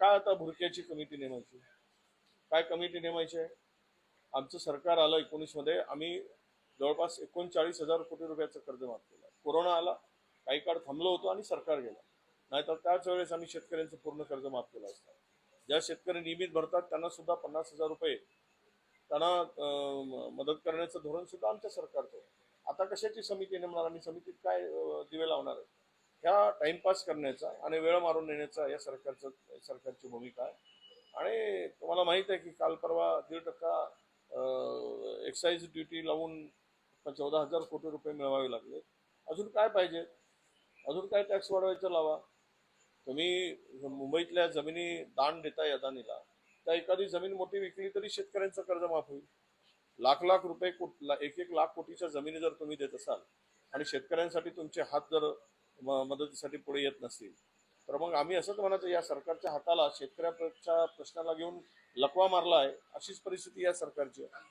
काय आता भुरक्याची कमिटी नेमायची? काय कमिटी नेमायची? आहे आमचं सरकार आलं एकोणीसमध्ये आम्ही जवळपास एकोणचाळीस हजार कोटी रुपयाचं कर्ज माफ केलं. कोरोना आला काही काळ थांबलो होतो आणि सरकार गेलं. नाहीतर त्याच वेळेस आम्ही शेतकऱ्यांचं पूर्ण कर्ज माफ केलं असतं. ज्या शेतकरी नियमित भरतात त्यांना सुद्धा पन्नास हजार रुपये त्यांना मदत करण्याचं धोरण सुद्धा आमच्या सरकारचं आता कशाची समिती नेमणार आणि समितीत काय दिवे लावणार आहे ह्या टाइमपास करण्याचा आणि वेळ मारून नेण्याचा या सरकारचं सरकारची भूमिका आहे. आणि तुम्हाला माहीत आहे की काल परवा दीड टक्का एक्साईज ड्युटी लावून चौदा हजार कोटी रुपये मिळवावे लागले. अजून काय पाहिजे? अजून काय टॅक्स वाढवायचं लावा? तुम्ही मुंबईतल्या जमिनी दान देताय अदानीला. त्या एखादी जमीन मोठी विकली तरी शेतकऱ्यांचं कर्ज माफ होईल. लाख लाख रुपये कोट एक एक लाख कोटीच्या जमिनी जर तुम्ही देत असाल आणि शेतकऱ्यांसाठी तुमचे हात जर म- मदतीसाठी पुढे येत नसतील तर मग आम्ही असंच म्हणायचं या सरकारच्या हाताला शेतकऱ्याच्या प्रश्नाला घेऊन लकवा मारला आहे अशीच परिस्थिती या सरकारची आहे.